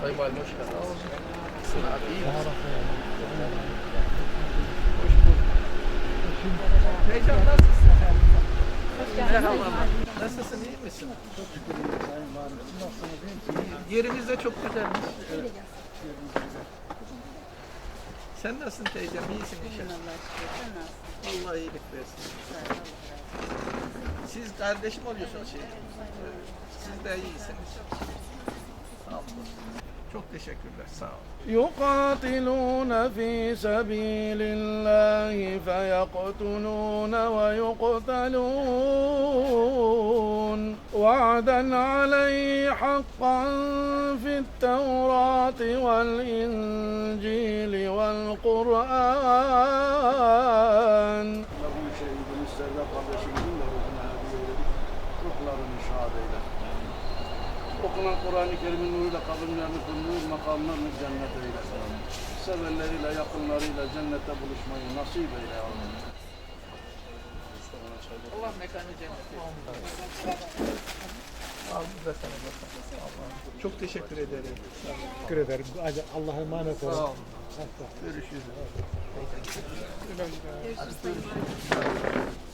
Kemal hoş geldin. Nasılsın abi? İyi misin? Hoş bulduk. Heyecan nasılsın? Merhaba. Nasılsın? iyi misin? Çok şükür iyiyim Sayın Valim. Siz nasılsınız? İyi. Yerimiz de çok güzelmiş. Evet. Sen nasılsın teyzem? İyisin inşallah. Allah iyilik versin. Siz kardeşim oluyorsunuz şey. Siz de iyisiniz. يقاتلون في سبيل الله فيقتلون ويقتلون. وعدا عليه حقا في التوراة والإنجيل والقرآن. اللهم شهد المسلم قبل شهدين ربنا هذه الروح لنا شهادة Okunan Kur'an-ı Kerim'in nuruyla kabirlerini kıl, nur makamlarını cennet eyle. Sevenleriyle, yakınlarıyla cennette buluşmayı nasip eyle. Amin. Allah mekanı cennet Al bu da sana bakalım. Allah'ım. Çok teşekkür ederim. Teşekkür ederim. Hadi Allah'a emanet olun. Sağ olun. Görüşürüz. Hadi görüşürüz.